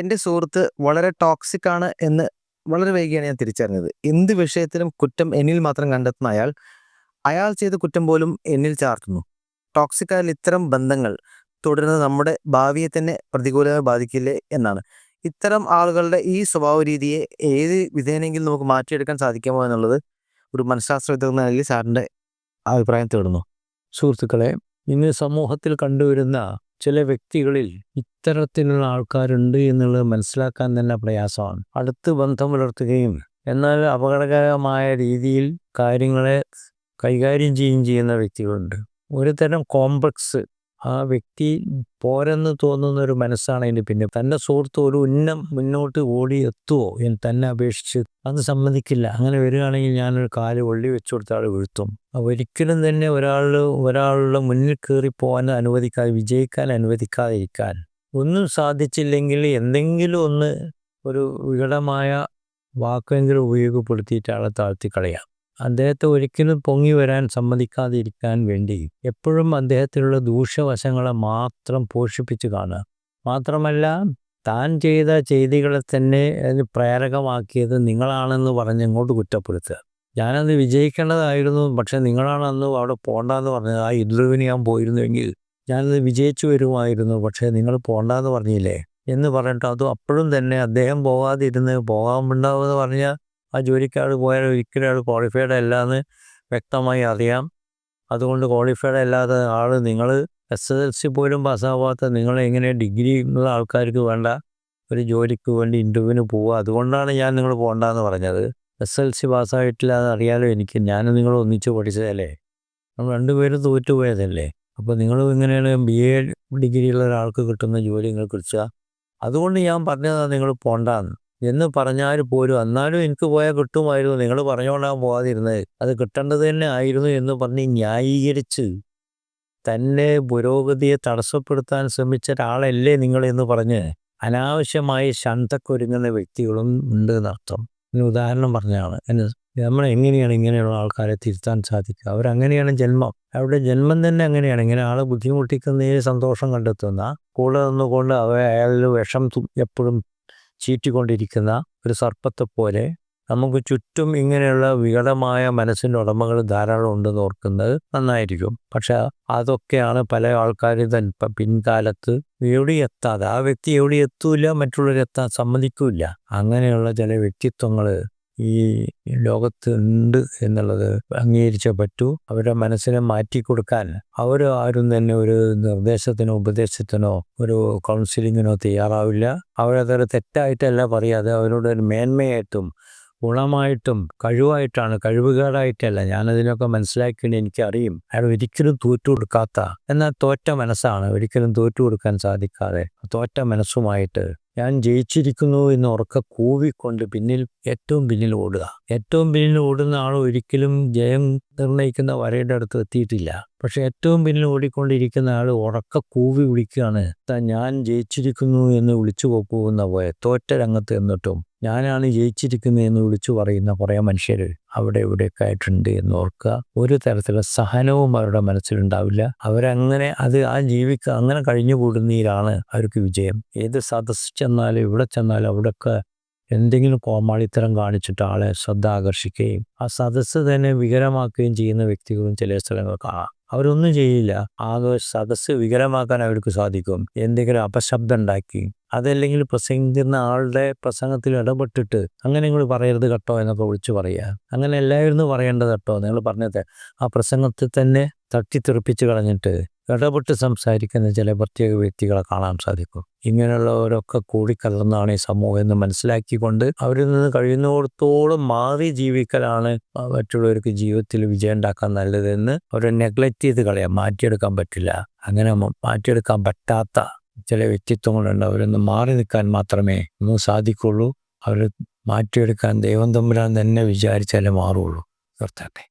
എന്റെ സുഹൃത്ത് വളരെ ടോക്സിക് ആണ് എന്ന് വളരെ വൈകിയാണ് ഞാൻ തിരിച്ചറിഞ്ഞത്. എന്ത് വിഷയത്തിലും കുറ്റം എന്നിൽ മാത്രം കണ്ടെത്തുന്ന അയാൾ അയാൾ ചെയ്ത കുറ്റം പോലും എന്നിൽ ചാർത്തുന്നു. ടോക്സിക് ആയാൽ ഇത്തരം ബന്ധങ്ങൾ തുടരുന്നത് നമ്മുടെ ഭാവിയെ തന്നെ പ്രതികൂലമായി ബാധിക്കില്ലേ എന്നാണ്. ഇത്തരം ആളുകളുടെ ഈ സ്വഭാവ രീതിയെ ഏത് വിധേനെങ്കിലും നമുക്ക് മാറ്റിയെടുക്കാൻ സാധിക്കുമോ എന്നുള്ളത് ഒരു മനഃശാസ്ത്ര വിദഗ്ധ സാറിന്റെ അഭിപ്രായം തേടുന്നു. സുഹൃത്തുക്കളെ ഇന്ന് സമൂഹത്തിൽ കണ്ടുവരുന്ന ചില വ്യക്തികളിൽ ഇത്തരത്തിലുള്ള ആൾക്കാരുണ്ട് എന്നുള്ളത് മനസ്സിലാക്കാൻ തന്നെ പ്രയാസമാണ്. അടുത്ത് ബന്ധം പുലർത്തുകയും എന്നാൽ അപകടകരമായ രീതിയിൽ കാര്യങ്ങളെ കൈകാര്യം ചെയ്യുകയും ചെയ്യുന്ന വ്യക്തികളുണ്ട്. ഒരു തരം കോംപ്ലക്സ് ആ വ്യക്തി പോരെന്ന് തോന്നുന്ന ഒരു മനസ്സാണ് അതിന് പിന്നെ തന്റെ സുഹൃത്ത് ഒരു ഉന്നം മുന്നോട്ട് ഓടി എത്തുമോ തന്നെ അപേക്ഷിച്ച് അത് സമ്മതിക്കില്ല. അങ്ങനെ വരികയാണെങ്കിൽ ഞാനൊരു കാൽ ഒള്ളി വെച്ചു കൊടുത്ത ആൾ വീഴ്ത്തും. ഒരിക്കലും തന്നെ ഒരാൾ ഒരാളുടെ മുന്നിൽ കയറി പോകാൻ അനുവദിക്കാതെ വിജയിക്കാൻ അനുവദിക്കാതെ ഇരിക്കാൻ ഒന്നും സാധിച്ചില്ലെങ്കിൽ എന്തെങ്കിലും ഒന്ന് ഒരു വികടമായ വാക്കെങ്കിലും ഉപയോഗപ്പെടുത്തിയിട്ട് ആളെ താഴ്ത്തി കളയാം. അദ്ദേഹത്തെ ഒരിക്കലും പൊങ്ങി വരാൻ സമ്മതിക്കാതെ സമ്മതിക്കാതിരിക്കാൻ വേണ്ടി എപ്പോഴും അദ്ദേഹത്തിലുള്ള ദൂഷ്യവശങ്ങളെ മാത്രം പോഷിപ്പിച്ച് കാണുക. മാത്രമല്ല താൻ ചെയ്ത ചെയ്തികളെ തന്നെ പ്രേരകമാക്കിയത് നിങ്ങളാണെന്ന് പറഞ്ഞ് ഇങ്ങോട്ട് കുറ്റപ്പെടുത്തുക. ഞാനത് വിജയിക്കേണ്ടതായിരുന്നു പക്ഷെ നിങ്ങളാണെന്ന് അവിടെ പോകണ്ടെന്ന് പറഞ്ഞത്. ആ ഇദ്രുവിന് ഞാൻ പോയിരുന്നുവെങ്കിൽ ഞാനത് വിജയിച്ചു വരുമായിരുന്നു പക്ഷേ നിങ്ങൾ പോകണ്ടെന്ന് പറഞ്ഞില്ലേ? എന്ന് പറഞ്ഞിട്ട് അതും അപ്പോഴും തന്നെ അദ്ദേഹം പോകാതിരുന്ന് പോകാൻ ഉണ്ടാവുമെന്ന് പറഞ്ഞാൽ ആ ജോലിക്കാർ പോയാൽ ഒരിക്കലും അയാൾ ക്വാളിഫൈഡ് അല്ല എന്ന് വ്യക്തമായി അറിയാം. അതുകൊണ്ട് ക്വാളിഫൈഡ് അല്ലാത്ത ആൾ നിങ്ങൾ എസ് എസ് എൽ സി പോലും പാസ്സാവാത്ത നിങ്ങളെ എങ്ങനെ ഡിഗ്രി ഉള്ള ആൾക്കാർക്ക് വേണ്ട ഒരു ജോലിക്ക് വേണ്ടി ഇന്റർവ്യൂവിന് പോവുക. അതുകൊണ്ടാണ് ഞാൻ നിങ്ങൾ പോകണ്ടെന്ന് പറഞ്ഞത്. എസ് എൽ സി പാസ്സായിട്ടില്ല എന്ന് അറിയാലോ എനിക്ക്. ഞാൻ നിങ്ങൾ ഒന്നിച്ച് പഠിച്ചതല്ലേ? നമ്മൾ രണ്ടുപേരും തോറ്റുപോയതല്ലേ? അപ്പോൾ നിങ്ങൾ ഇങ്ങനെയാണ് ബി എ ഡിഗ്രിയുള്ള ഒരാൾക്ക് കിട്ടുന്ന ജോലി നിങ്ങൾ കുറിച്ചാൽ അതുകൊണ്ട് ഞാൻ പറഞ്ഞതാണ് നിങ്ങൾ പോകണ്ടെന്ന് എന്ന് പറഞ്ഞാൽ പോലും എന്നാലും എനിക്ക് പോയാൽ കിട്ടുമായിരുന്നു. നിങ്ങൾ പറഞ്ഞുകൊണ്ടാണ് പോകാതിരുന്നത്. അത് കിട്ടേണ്ടത് തന്നെ ആയിരുന്നു എന്ന് പറഞ്ഞ് ന്യായീകരിച്ച് തന്നെ പുരോഗതിയെ തടസ്സപ്പെടുത്താൻ ശ്രമിച്ച ഒരാളല്ലേ നിങ്ങൾ എന്ന് പറഞ്ഞ് അനാവശ്യമായി ശന്തക്കൊരുങ്ങുന്ന വ്യക്തികളും ഉണ്ട് എന്നർത്ഥം. ഇതിന് ഉദാഹരണം പറഞ്ഞാണ്. എന്നെ നമ്മൾ എങ്ങനെയാണ് ഇങ്ങനെയുള്ള ആൾക്കാരെ തിരുത്താൻ സാധിക്കുക? അവരങ്ങനെയാണ് ജന്മം. അവരുടെ ജന്മം തന്നെ അങ്ങനെയാണ്. ഇങ്ങനെ ആളെ ബുദ്ധിമുട്ടിക്കുന്നതിന് സന്തോഷം കണ്ടെത്തുന്ന കൂടെ നിന്നുകൊണ്ട് അവ അയാളിൽ വിഷം എപ്പോഴും ചീറ്റിക്കൊണ്ടിരിക്കുന്ന ഒരു സർപ്പത്തെ പോലെ നമുക്ക് ചുറ്റും ഇങ്ങനെയുള്ള വികടമായ മനസ്സിന്റെ ഉടമകൾ ധാരാളം ഉണ്ടെന്ന് ഓർക്കുന്നത് നന്നായിരിക്കും. പക്ഷെ അതൊക്കെയാണ് പല ആൾക്കാരും തന്നെ പിൻകാലത്ത് എവിടെ എത്താതെ ആ വ്യക്തി എവിടെ എത്തൂല മറ്റുള്ളവരെത്താൻ സമ്മതിക്കൂല അങ്ങനെയുള്ള ചില വ്യക്തിത്വങ്ങൾ ഈ ലോകത്ത് ഉണ്ട് എന്നുള്ളത് അംഗീകരിച്ചേ പറ്റൂ. അവരുടെ മനസ്സിനെ മാറ്റിക്കൊടുക്കാൻ അവർ ആരും തന്നെ ഒരു നിർദ്ദേശത്തിനോ ഉപദേശത്തിനോ ഒരു കൗൺസിലിങ്ങിനോ തയ്യാറാവില്ല. അവരതൊരു തെറ്റായിട്ടല്ല പറയാതെ അവരോട് ഒരു മേന്മയായിട്ടും ഗുണമായിട്ടും കഴിവായിട്ടാണ് കഴിവുകേടായിട്ടല്ല. ഞാനതിനൊക്കെ മനസ്സിലാക്കിയിട്ട് എനിക്കറിയും. അയാൾ ഒരിക്കലും തോറ്റു കൊടുക്കാത്ത എന്നാൽ തോറ്റ മനസ്സാണ്. ഒരിക്കലും തോറ്റു കൊടുക്കാൻ സാധിക്കാതെ തോറ്റ മനസ്സുമായിട്ട് ഞാൻ ജയിച്ചിരിക്കുന്നു എന്ന് ഉറക്ക കൂവിക്കൊണ്ട് പിന്നിൽ ഏറ്റവും പിന്നിൽ ഓടുക. ഏറ്റവും പിന്നിൽ ഓടുന്ന ആൾ ഒരിക്കലും ജയം നിർണയിക്കുന്ന വരയുടെ അടുത്ത് എത്തിയിട്ടില്ല. പക്ഷെ ഏറ്റവും പിന്നിൽ ഓടിക്കൊണ്ടിരിക്കുന്ന ആൾ ഉറക്ക കൂവി വിളിക്കുകയാണ്. ഞാൻ ജയിച്ചിരിക്കുന്നു എന്ന് വിളിച്ചു പോകുന്ന പോയ തോറ്റ രംഗത്ത് എന്നിട്ടും ഞാനാണ് ജയിച്ചിരിക്കുന്നത് എന്ന് വിളിച്ചു പറയുന്ന കുറേ മനുഷ്യർ അവിടെ ഇവിടെയൊക്കെ ആയിട്ടുണ്ട് എന്ന് ഓർക്കുക. ഒരു തരത്തിലുള്ള സഹനവും അവരുടെ മനസ്സിലുണ്ടാവില്ല. അവരങ്ങനെ അത് ആ ജീവിക്കുക അങ്ങനെ കഴിഞ്ഞു കൂടുന്നതിലാണ് അവർക്ക് വിജയം. ഏത് സദസ് ചെന്നാലും ഇവിടെ ചെന്നാലും അവിടെയൊക്കെ എന്തെങ്കിലും കോമാളിത്തരം കാണിച്ചിട്ട് ആളെ ശ്രദ്ധ ആകർഷിക്കുകയും ആ സദസ്സ് തന്നെ വികരമാക്കുകയും ചെയ്യുന്ന വ്യക്തികളും ചില സ്ഥലങ്ങൾ കാണാം. അവരൊന്നും ചെയ്യില്ല. ആകെ സദസ്സ് വികരമാക്കാൻ അവർക്ക് സാധിക്കും. എന്തെങ്കിലും അപശബ്ദം ഉണ്ടാക്കി അതല്ലെങ്കിൽ പ്രസംഗിക്കുന്ന ആളുടെ പ്രസംഗത്തിൽ ഇടപെട്ടിട്ട് അങ്ങനെ നിങ്ങൾ പറയരുത് കേട്ടോ എന്നൊക്കെ വിളിച്ചു പറയുക. അങ്ങനെ എല്ലാവരും പറയേണ്ടത് കേട്ടോ. നിങ്ങൾ പറഞ്ഞത് ആ പ്രസംഗത്തിൽ തന്നെ തട്ടിത്തെറിപ്പിച്ച് കളഞ്ഞിട്ട് ഇടപെട്ട് സംസാരിക്കുന്ന ചില പ്രത്യേക വ്യക്തികളെ കാണാൻ സാധിക്കും. ഇങ്ങനെയുള്ളവരൊക്കെ കൂടിക്കലർന്നാണ് ഈ സമൂഹം എന്ന് മനസ്സിലാക്കിക്കൊണ്ട് അവരിൽ നിന്ന് കഴിയുന്നിടത്തോളം മാറി ജീവിക്കലാണ് മറ്റുള്ളവർക്ക് ജീവിതത്തിൽ വിജയം ഉണ്ടാക്കാൻ നല്ലതെന്ന് അവരെ നെഗ്ലക്റ്റ് ചെയ്ത് കളയാം. മാറ്റിയെടുക്കാൻ പറ്റില്ല. അങ്ങനെ മാറ്റിയെടുക്കാൻ പറ്റാത്ത ചില വ്യക്തിത്വങ്ങളുണ്ട്. അവരൊന്ന് മാറി നിൽക്കാൻ മാത്രമേ ഒന്നും സാധിക്കുള്ളൂ അവർ മാറ്റിയെടുക്കാൻ ദൈവം തമ്പുരാൻ തന്നെ വിചാരിച്ചാലേ മാറുള്ളൂ നിർത്തട്ടെ